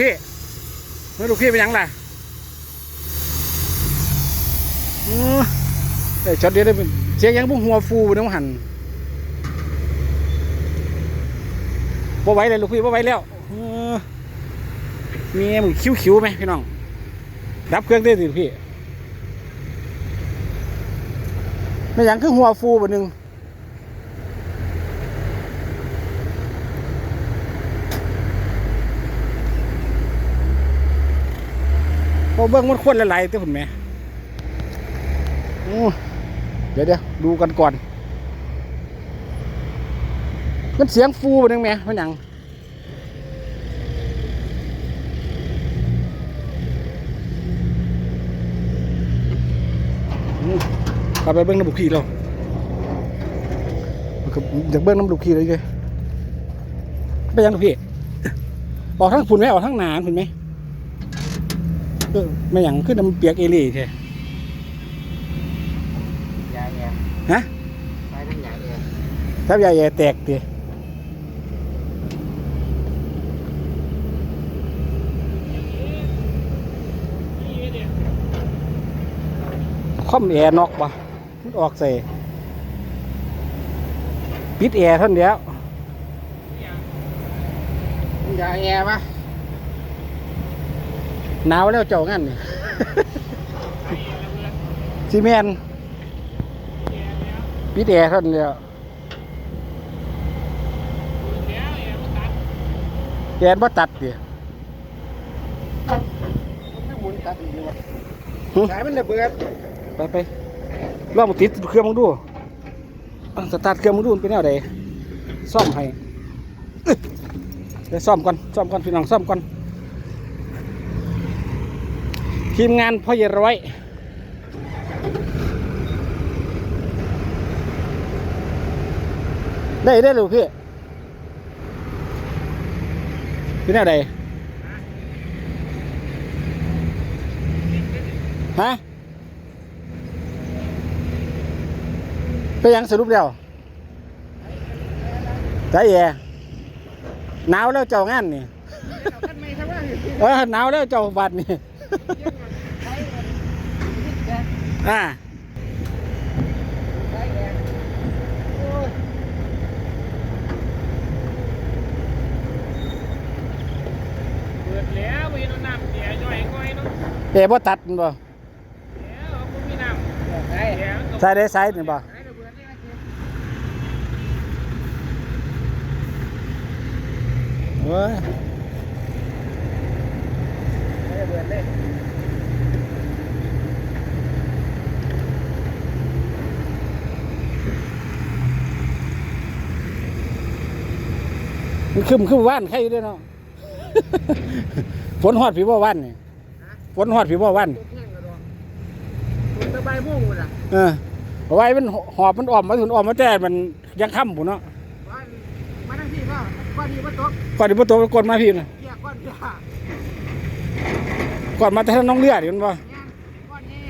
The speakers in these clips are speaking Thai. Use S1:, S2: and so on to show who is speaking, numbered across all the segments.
S1: พี่ไม่ลูกพี่เป็นยังล่ะอือแต่ช็อตเดียวได้เป็นเสียงยังบุ้งหัวฟูน้ำหันบ่ไหวเลยลูกพี่บ่ไหวแล้วมีมึงคิ้วๆไหมพี่น้อง ดับเครื่องได้สิพี่ไม่หยังคือหัวฟูแบ่หนึง พอเบิ้งมันควรละลายตัวผุนแหม่เดี๋ยวเดี๋ยวดูกันก่อน มันเสียงฟูไปนึงแหม่มันยังกลับไปเบิ้งน้ำบุกขี้เราอยากเบิ้งน้ำบุกขี้เลยเลยไปยังพี่ออกทั้งผุนไหมออกทั้งหนาผุนไหม เออไม่อย่างขึ้นน้ำเปียกเอหลี่แท้
S2: ยาแย่
S1: ฮะ
S2: ไปทั้งยาแย่
S1: ทับยาแย่แตกตีคอมแอร์นอกปะมันออกใส่ปิดแอร์เท่านนเดียวยา
S2: แย่ปะ
S1: หนาวแล้วเจ้างั้นนี่ ซีเมนต์ปิดแอร์เท่านนเดียวแอร์บ่ตัดดิ
S2: มันไม่หมุนตัดอีกวะ
S1: หึ
S2: สายมันระเบิด
S1: ไปไปลองมาติดเครื่องมึงดูอะสตาร์ทเครื่องมึงดูมันเป็นแนวใดซ่อมให้อึ๊ดเดี๋ยวซ่อมก่อนซ่อมก่อนพี่น้องซ่อมก่อน ทีมงานพ่อเยร้อยได้ได้หรือพี่เป็นแนวใดฮะไปยังสรุปแล้วใจแย่หนาวแล้วเจ้างานนี่
S2: ท่านไม่ทำว่า
S1: เออหนาวแล้วเจ้าบัดนี่ อ่า
S2: สายแย่โอ้ย
S3: เปิดแล้วมีน้ำเสียย่อยง่อยเนาะ
S1: เอ๋บ่ตัดมันบ่
S3: แล้วผมมีน้ำ
S2: สาย
S3: เสียมันก็
S1: ใส่ได้ใส่นี่บ่
S2: สายระเบิดนี่นะคือ
S1: เว้ย
S2: สายระเบิดเลย
S1: มันคึมคึมว่านใครอยู่เด้วยเนาะ ฝนฮอดผีบ่ว่านนี่ฝนฮอดผีบ่ว่าน
S2: ตัวแข้งกระดองคุณตะไบม่วงหมดอะ
S1: เออเอาไว้มันหอบมันออมมาถึงออมมาแต่มันยังค่ำปุ่นเนาะ
S2: ว่ามาทั้งที่ก็ก้อนนี้มาตก
S1: ก่อนที่บ่ตกก็กดมาพี่น่ะ
S2: เกี่ยก้อนเดียว
S1: ก่อนมาแต่น้องเลือดเห็นบ่
S2: เนี่ยก้อนนี้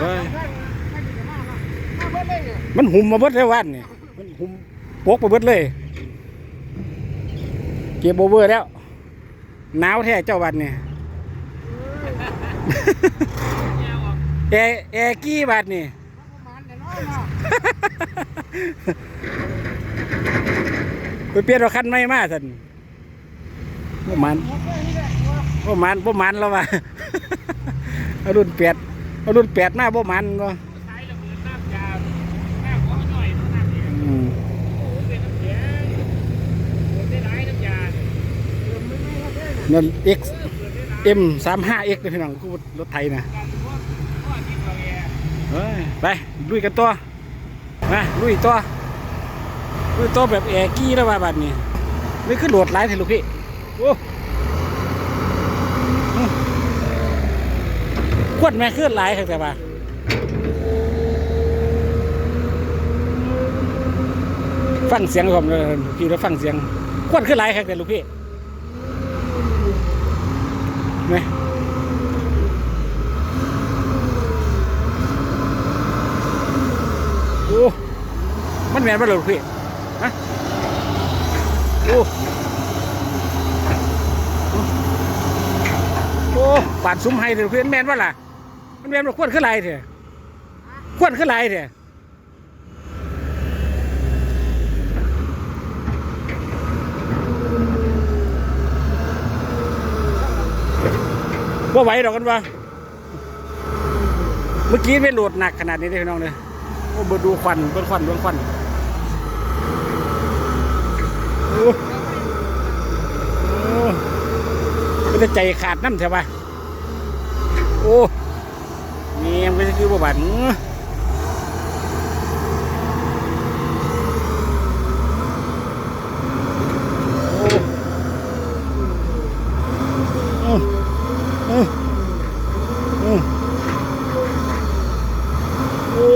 S1: เว้ย
S2: ท่านท่านอยู่กับหน้าเนาะมาเบิดเลยเนี่ย
S1: มันหุ่มมาเบิดเลยวันนี่มันหุ่ม ปกมาเบิดเลย เก็บโอเวอร์แล้วหนาวแท้เจ้าวันนี่
S3: แย่ออก
S1: แอร์แอร์กี้บาทนี่
S2: ประมาณแต่น้อยเนาะ
S1: ไปเปลี่ยนรถคันใหม่มาสันประมาณ
S2: หมดเลยนี่แหละตัว
S1: ประมาณประมาณแล้วว่าเอารุ่นแปดเอารุ่นแปดมาประมาณก็
S3: ใช้ระเบิดน้ำยาน้ำของหน่อยน้ำเสีย
S1: อืม
S3: โอ้เป็นน้ำเสียเปิดได้หลายน้ำยา
S2: เติมไม่ไม่ได้ เนั่
S1: น X
S3: เปิดได้หลาย
S1: M สามห้า X เลยพี่น้องกูรถไทยนะเฮ้ยไปลุยกันตัวมาลุยตัวลุยตัวแบบแอร์กี้แล้วว่าบัดนี้ไม่ขึ้นโหลดไลน์เถอะลูกพี่โอ้ขวดแม่ขึ้นไลน์ครับแต่ว่าฟังเสียงผมเลยพี่แล้วฟังเสียงขวดขึ้นไลน์ครับแต่ลูกพี่ นะโอ้มันแมนมาเลยพี่นะโอ้โอ้ปานซุ้มไฮเถอะพี่แมนว่าล่ะ มันแมนมาขวดขึ้นไรเถอะขวดขึ้นไรเถอะ ว่าไหวดอกกันวะเมื่อกี้ไม่โหลดหนักขนาดนี้เลยพี่น้องเลยโอ้เบดูควันเบิ่งควันเบิ่งควันโอ้โอ้มันจะใจขาดน้ำใช่ปะโอ้เมียงไปคือบ่บันโอ้โอ้โอ้โอ้โอ้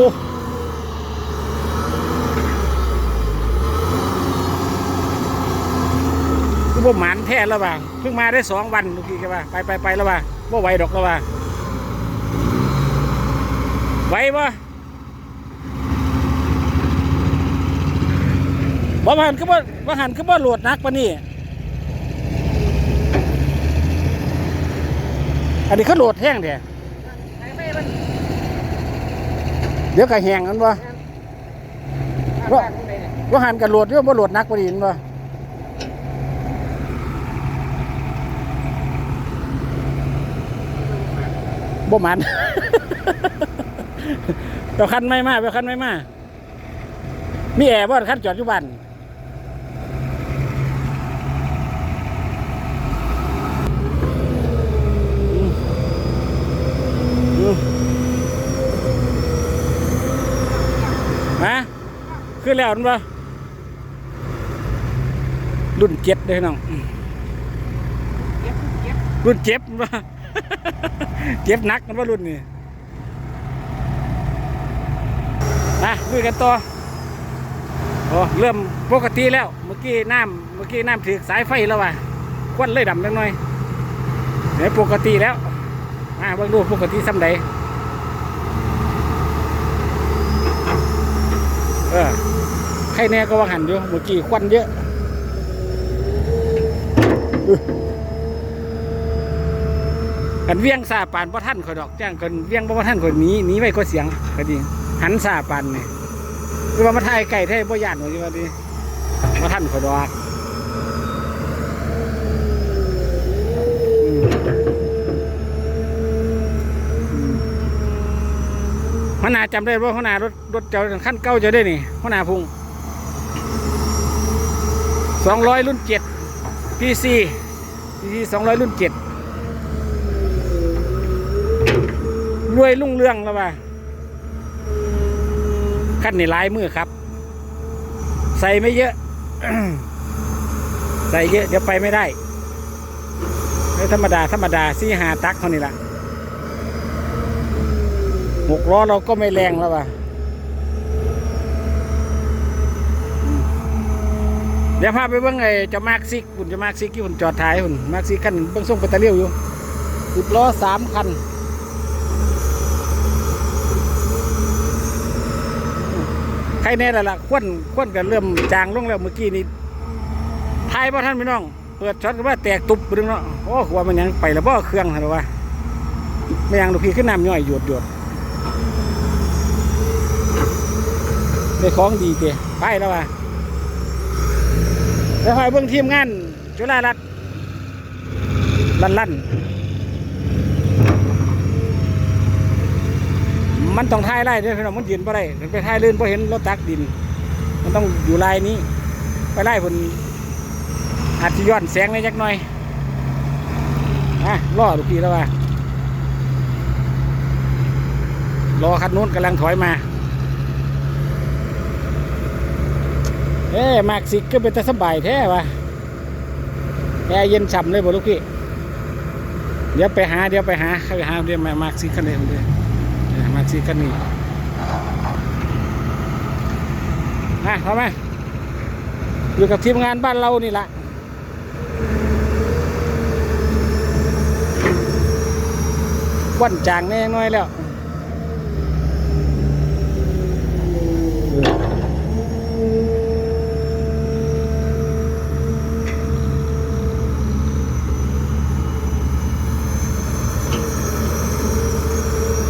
S1: คือบ่หมานแท้แล้วว่ะเพิ่งมาได้สองวันเมื่อกี้แค่ว่าไปไปไปแล้วว่ะบ่าไหวดอกแล้วว่ะไหวปะบ่หันคือบ่บ่หันคือบ่โหลดนักปะนี่อันนี้เขาโหลดแห้งเด้
S2: ไอ้ไม่มัน
S1: เดี๋ยวก็แห้งกันบ่
S2: ว่าว่า
S1: ว่าหันกันโหลดเรื่องบ่โหลดนักปะนี่เห็นบ่ บ่มันเดี๋ยวคันไม่มาเดี๋ยวคันไม่มามีแอร์บ่คันจอดอยู่บ้านอืมมาขึ้นแล้วนั่นบ่รุ่นเจ็ดเลยน้อง
S2: เก็บเก็บ
S1: รุ่นเจ็บว่า เจ็บนักกันว่ารุ่นนี้มาลุยกันต่อโอ้เริ่มปกติแล้ว เมื่อกี้น้ำเมื่อกี้น้ำถือสายไฟแล้วว่ะควันเลยดำจังหน่อยเดี๋ยวปกติแล้วมาเบิ่งดูปกติซ้ำใดเออใครแน่ก็ว่าหันอยู่เมื่อกี้ควันเยอะ กันเวียงซาปานพ่ท่านข่อยดอกแจ้งกันเวียงพ่ท่านข่อยหนีหนีไว้ก็เสียงก็ดีหันซาปานนี่คือว่ามาถ่ายไก่ไทยบ่ย่านว่าดีว่าดีพ่ท่านข่อยดอกอืมอืมหัวหน้าจำได้ว่าหัวหน้ารถรถเจ้าขั้นเก่าเจะได้นี่หัวหน้าพุงสองร้อยรุ่นเจ็ดพีซีพีซีสองร้อยรุ่นเจ็ด รวยรุ่งเรื่องแล้วว่าขั้นในลายมือครับ ใส่ไม่เยอะ ใส่เยอะ เดี๋ยวไปไม่ได้ไม่ธรรมดา ธรรมดาซี่หาตักเท่านี้ละหกล้อเราก็ไม่แรงแล้วว่ะเดี๋ยวพาไปเบิ้งไอ้จะมากซิกคุณจะมากซิกที่คุณจอดท้ายคุณมากซิกคันเบิ้งส่งไปตะเลียวอยู่สิบล้อสามคัน ใค รแน่ละล่ะควนควนกันเริ่มจางลงแล้วเมื่อกี้นี้ทายบ่ท่านพี่น้อง เปิดช็อตก็ว่าแตกตุบไปดึงเนาะโอ้หัวมันยังไปแล้วบ่เครื่องเหรอวะไม่ยังลูกพี่ขึ้นน้ำย่อยหยดหยดได้ของดีเตะไปแล้วว่ะแล้วคอยเบิ่งทีมงานจุฬารัตน์ลั่นลั่น มันต้องทายไล่ด้วยพี่น้องมันยืนบ่ได้มันไปทายลื่นเพอเห็นรถตักดิน มันต้องอยู่ลายนี้ ไปไล่ผลอาจจะย้อนแสงได้จักหน่อยอะล่อลูกพี่แล้วว่ารอคันนู้นกำลังถอยมา เอ๊ะมากสิก็เป็นตาสบายแท้วะแอร์เย็นฉ่ำเลยบ่ลูกพี่ เดี๋ยวไปหาเดี๋ยวไปหา เข้าไปหาเดี๋ยวมามากสิคันเดียเดี๋ยว เดี๋ยวมากสิคันนี้มาเข้ามอยู่กับทีมงานบ้านเรานี่แหละวันจางแน่น้อยแล้ว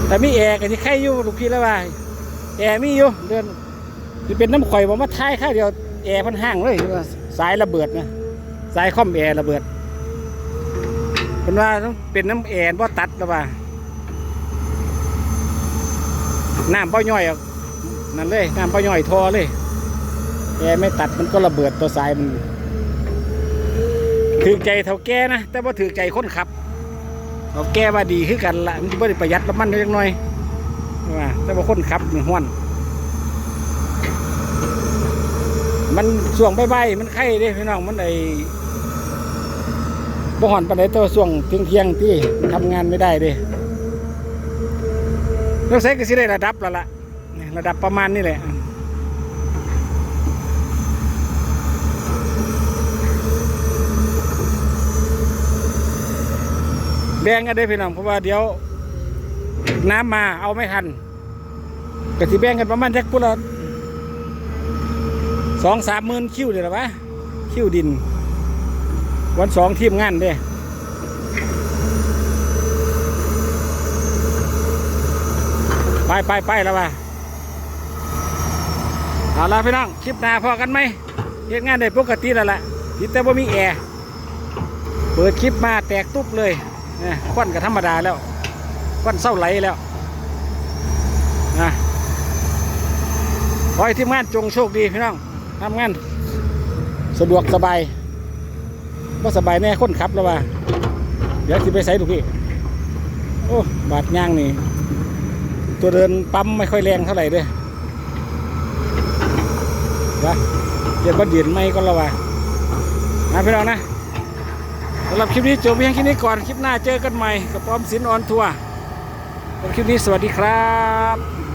S1: แต่มีแอร์ก็ที่ใครอยู่ลูกพี่แล้วว่าแอร์มีอยู่เดือนที่เป็นน้ำข่อยบอกมาท้ายข้าเดียวแอร์พันห้างเลยสายระเบิดนะสายคอมแอร์ระเบิดเป็นว่าต้องเป็นน้ำแอร์ว่าตัดแล้วว่าน้ำเป้าย่อยนั่นเลยน้ำเป้าย่อยทอเลยแอร์ไม่ตัดมันก็ระเบิดตัวสายมันถือใจเท่าแกนะแต่ว่าถือใจคนขับ เราแก้ว่าดีคือกันละมันไม่ได้ประหยัดน้ำมันเล็กน้อยว่าแต่ว่าคนขับมันห้วน มันส่วงใบๆมันไข่ด้พี่น้องมันไอ้บ่หอนปานใดตัวส่วงเที่ยงเที่ยงๆที่ทำงานไม่ได้เด้รถไซก็สิได้ระดับแล้วล่ะนี่ระดับประมาณนี้แหละ บงกันได้พี่น้องเพราะว่าเดี๋ยว น้ำมาเอาไม่ทันก็สิแบงกันประมาณจักพุละสองสามหมื่นคิวเดี๋ยวละวะคิวดิน วันสองทีมงานเด้ไปไปไปแล้ววะเอาละพี่น้องคลิปหน้าพอกันไหมเฮ็ดงานได้ปกติแล้วล่ะทิแต่ว่ามีแอร์ เปิดคลิปมาแตกตุ๊บเลย ควันก็ธรรมดาแล้วควันเศร้าไหลแล้วนะขอให้ทีมงานจงโชคดีพี่น้องทำงานสะดวกสบายก็สบายแน่คนขับแล้วว่าเดี๋ยวสิไปใส่ลูกพี่โอ้บาดย่างนี่ ตัวเดินปั๊มไม่ค่อยแรงเท่าไหร่เด้อนะเดี๋ยวก็เดียนไม่ก็และว่านะพี่น้องนะ สำหรับคลิปนี้จบเพียงแค่นี้ก่อน คลิปหน้าเจอกันใหม่กับป้อมสินออนทัวร์คลิปนี้สวัสดีครับ